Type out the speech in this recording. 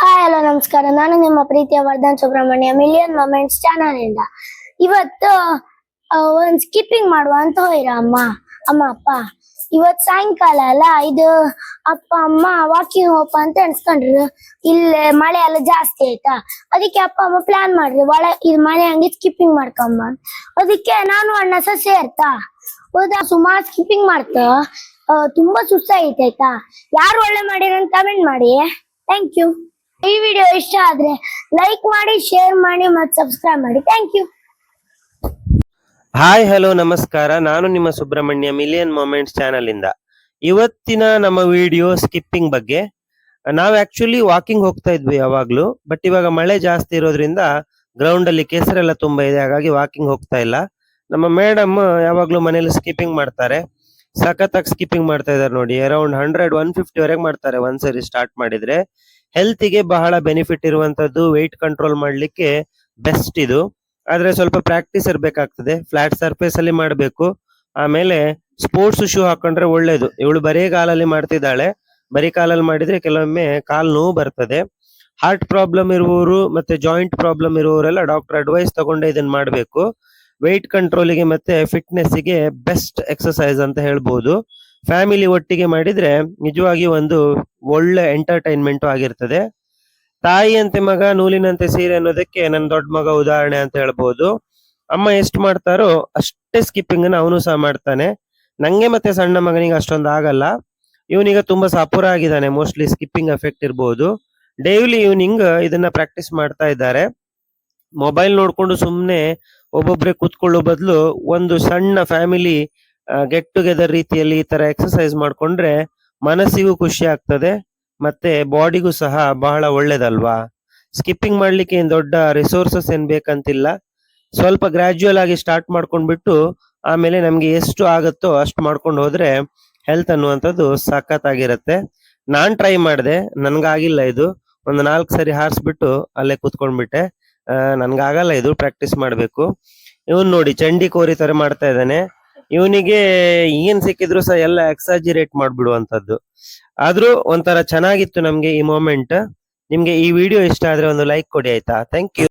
Hi hello ನಮಸ್ಕಾರ. ನಾನು ನಿಮ್ಮ ಪ್ರೀತಿಯ Vardhan Subrahmanya million moments channel ಇಂದ ಇವತ್ತು ಒಂದು ಸ್ಕಿಪ್ಪಿಂಗ್ ಮಾಡುವ ಅಂತ ಹೋಯ್ರ ಅಮ್ಮ? ಅಮ್ಮ, ಅಪ್ಪ? ಇವತ್ ಸಾಯಂಕಾಲ ಅಲ್ಲ, ಇದು ಅಪ್ಪ, ಅಮ್ಮ ವಾಕಿಂಗ್ ಹೋಪ ಅಂತ ಅನ್ಸ್ಕೊಂಡ್ರು ಇಲ್ಲೇ ಮಳೆ ಎಲ್ಲ ಜಾಸ್ತಿ ಆಯ್ತಾ? ಅದಕ್ಕೆ ಅಪ್ಪ, ಅಮ್ಮ ಪ್ಲಾನ್ ಮಾಡ್ರಿ. ಒಳ, ಇದು ಮಳೆ ಹಂಗೆ ಸ್ಕಿಪ್ಪಿಂಗ್ ಮಾಡ್ಕೊಂಬ ಅದಕ್ಕೆ ನಾನು, ಅಣ್ಣ ಸಹ ಸೇರ್ತಾ ಹೌದಾ, ಸುಮಾರು ಸ್ಕಿಪ್ಪಿಂಗ್ ಮಾಡ್ತಾ? ತುಂಬಾ ಸುಸ್ತಾಯ್ತಾಯ್ತಾ ಯಾರು ಒಳ್ಳೆ ಮಾಡಿರ ಅಂತ ಕಮೆಂಟ್ ಮಾಡಿ. ಥ್ಯಾಂಕ್ ಯು ಈ ವಿಡಿಯೋ ಇಷ್ಟ ಆದ್ರೆ ಲೈಕ್ ಮಾಡಿ ಶೇರ್ ಮಾಡಿ ಮತ್ತೆ ಸಬ್ಸ್ಕ್ರೈಬ್ ಮಾಡಿ. ಥ್ಯಾಂಕ್ ಯು ಹಾಯ್ ಹಲೋ ನಮಸ್ಕಾರ. ನಾನು ನಿಮ್ಮ ಸುಬ್ರಹ್ಮಣ್ಯ ಮಿಲಿಯನ್ ಮೊಮೆಂಟ್ಸ್ ಚಾನಲ್ ಇಂದ. ಇವತ್ತಿನ ನಮ್ಮ ವಿಡಿಯೋ ಸ್ಕಿಪ್ಪಿಂಗ್ ಬಗ್ಗೆ, ನಾವು ಆಕ್ಚುಲಿ ವಾಕಿಂಗ್ ಹೋಗ್ತಾ ಇದ್ವಿ ಯಾವಾಗ್ಲೂ ಬಟ್ ಇವಾಗ ಮಳೆ ಜಾಸ್ತಿ ಇರೋದ್ರಿಂದ ಗ್ರೌಂಡ್ ಅಲ್ಲಿ ಕೆಸರೆಲ್ಲ ತುಂಬಾ ಇದೆ, ಹಾಗಾಗಿ ವಾಕಿಂಗ್ ಹೋಗ್ತಾ ಇಲ್ಲ. ನಮ್ಮ ಮೇಡಮ್ ಯಾವಾಗ್ಲೂ ಮನೇಲಿ ಸ್ಕಿಪ್ಪಿಂಗ್ ಮಾಡ್ತಾರೆ. ಸಖತ್ತಾಗಿ ಸ್ಕಿಪ್ಪಿಂಗ್ ಮಾಡ್ತಾ ಇದಾರೆ ನೋಡಿ ಅರೌಂಡ್ ಹಂಡ್ರೆಡ್ ಒನ್ ಫಿಫ್ಟಿ ವರೆಗೆ ಮಾಡ್ತಾರೆ. ಒಂದ್ಸರಿ ಸ್ಟಾರ್ಟ್ ಮಾಡಿದ್ರೆ. ಹೆಲ್ತಿಗೆ ಬಹಳ ಬೆನಿಫಿಟ್ ಇರುವಂತದ್ದು ವೆಯ್ಟ್ ಕಂಟ್ರೋಲ್ ಮಾಡ್ಲಿಕ್ಕೆ ಬೆಸ್ಟ್ ಇದು. ಆದ್ರೆ ಸ್ವಲ್ಪ ಪ್ರಾಕ್ಟೀಸ್ ಇರಬೇಕಾಗ್ತದೆ. ಫ್ಲಾಟ್ ಸರ್ಫೇಸ್ ಅಲ್ಲಿ ಮಾಡಬೇಕು. ಆಮೇಲೆ ಸ್ಪೋರ್ಟ್ಸ್ ಶೂ ಹಾಕೊಂಡ್ರೆ ಒಳ್ಳೇದು. ಇವಳು ಬರೀ ಕಾಲಲ್ಲಿ ಮಾಡ್ತಿದ್ದಾಳೆ. ಬರೀ ಕಾಲಲ್ಲಿ ಮಾಡಿದ್ರೆ ಕೆಲವೊಮ್ಮೆ ಕಾಲ್ ನೋವು ಬರ್ತದೆ. ಹಾರ್ಟ್ ಪ್ರಾಬ್ಲಮ್ ಇರುವವರು ಮತ್ತೆ ಜಾಯಿಂಟ್ ಪ್ರಾಬ್ಲಮ್ ಇರುವವರೆಲ್ಲ ಡಾಕ್ಟರ್ ಅಡ್ವೈಸ್ ತಗೊಂಡೆ ಇದನ್ನ ಮಾಡಬೇಕು. ವೆಯ್ಟ್ ಕಂಟ್ರೋಲಿಗೆ ಮತ್ತೆ ಫಿಟ್ನೆಸ್ಗೆ ಬೆಸ್ಟ್ ಎಕ್ಸಸೈಸ್ ಅಂತ ಹೇಳ್ಬೋದು. ಫ್ಯಾಮಿಲಿ ಒಟ್ಟಿಗೆ ಮಾಡಿದ್ರೆ ನಿಜವಾಗಿ ಒಂದು ಒಳ್ಳೆ ಎಂಟರ್ಟೈನ್ಮೆಂಟ್ ಆಗಿರ್ತದೆ. ತಾಯಿಯಂತೆ ಮಗ, ನೂಲಿನಂತೆ ಸೀರೆ ಅನ್ನೋದಕ್ಕೆ ನನ್ನ ದೊಡ್ಡ ಮಗ ಉದಾಹರಣೆ ಅಂತ ಹೇಳ್ಬೋದು. ಅಮ್ಮ ಎಷ್ಟು ಮಾಡ್ತಾರೋ ಅಷ್ಟೇ ಸ್ಕಿಪ್ಪಿಂಗ್ ಅವನು ಸಹ ಮಾಡ್ತಾನೆ. ನಂಗೆ ಮತ್ತೆ ಸಣ್ಣ ಮಗನಿಗೆ ಅಷ್ಟೊಂದು ಆಗಲ್ಲ. ಇವನಿಗೆ ತುಂಬಾ ಸಪುರ ಆಗಿದ್ದಾನೆ ಮೋಸ್ಟ್ಲಿ ಸ್ಕಿಪ್ಪಿಂಗ್ ಎಫೆಕ್ಟ್ ಇರ್ಬೋದು. ಡೈಲಿ ಈವ್ನಿಂಗ್ ಇದನ್ನ ಪ್ರಾಕ್ಟೀಸ್ ಮಾಡ್ತಾ ಇದ್ದಾರೆ. ಮೊಬೈಲ್ ನೋಡ್ಕೊಂಡು ಸುಮ್ನೆ ಒಬ್ಬೊಬ್ರೆ ಕೂತ್ಕೊಳ್ಳೋ ಬದಲು ಒಂದು ಸಣ್ಣ ಫ್ಯಾಮಿಲಿ ಗೆಟ್ ಟುಗೆದರ್ ರೀತಿಯಲ್ಲಿ ಈ ತರ ಎಕ್ಸರ್ಸೈಸ್ ಮಾಡ್ಕೊಂಡ್ರೆ ಮನಸ್ಸಿಗೂ ಖುಷಿ ಆಗ್ತದೆ, ಮತ್ತೆ ಬಾಡಿಗೂ ಸಹ ಬಹಳ ಒಳ್ಳೇದಲ್ವಾ? ಸ್ಕಿಪ್ಪಿಂಗ್ ಮಾಡ್ಲಿಕ್ಕೆ ಏನ್ ದೊಡ್ಡ ರಿಸೋರ್ಸಸ್ ಏನ್ ಬೇಕಂತಿಲ್ಲ. ಸ್ವಲ್ಪ ಗ್ರಾಜುಯಲ್ ಆಗಿ ಸ್ಟಾರ್ಟ್ ಮಾಡ್ಕೊಂಡ್ಬಿಟ್ಟು ಆಮೇಲೆ ನಮ್ಗೆ ಎಷ್ಟು ಆಗುತ್ತೋ ಅಷ್ಟು ಮಾಡ್ಕೊಂಡು ಹೋದ್ರೆ ಹೆಲ್ತ್ ಅನ್ನುವಂಥದ್ದು ಸಖತ್ತಾಗಿರತ್ತೆ. ನಾನ್ ಟ್ರೈ ಮಾಡಿದೆ, ನನ್ಗಾಗಿಲ್ಲ ಇದು. ಒಂದು ನಾಲ್ಕು ಸರಿ ಹಾರಿಸ್ಬಿಟ್ಟು ಅಲ್ಲೇ ಕೂತ್ಕೊಂಡ್ಬಿಟ್ಟೆ. ನನ್ಗಾಗಲ್ಲ ಇದು ಪ್ರಾಕ್ಟೀಸ್ ಮಾಡ್ಬೇಕು. ಇವನ್ ನೋಡಿ, ಚಂಡಿ ಕೋರಿ ತರ ಮಾಡ್ತಾ ಇದ್ದಾನೆ. ಇವನಿಗೆ ಏನ್ ಸಿಕ್ಕಿದ್ರು ಸಹ ಎಲ್ಲ ಎಕ್ಸಾಜಿರೇಟ್ ಮಾಡ್ಬಿಡುವಂತದ್ದು ಆದ್ರೂ ಒಂಥರ ಚೆನ್ನಾಗಿತ್ತು ನಮ್ಗೆ ಈ ಮೂಮೆಂಟ್ ನಿಮ್ಗೆ ಈ ವಿಡಿಯೋ ಇಷ್ಟ ಆದ್ರೆ ಒಂದು ಲೈಕ್ ಕೊಡಿ ಆಯ್ತಾ? Thank you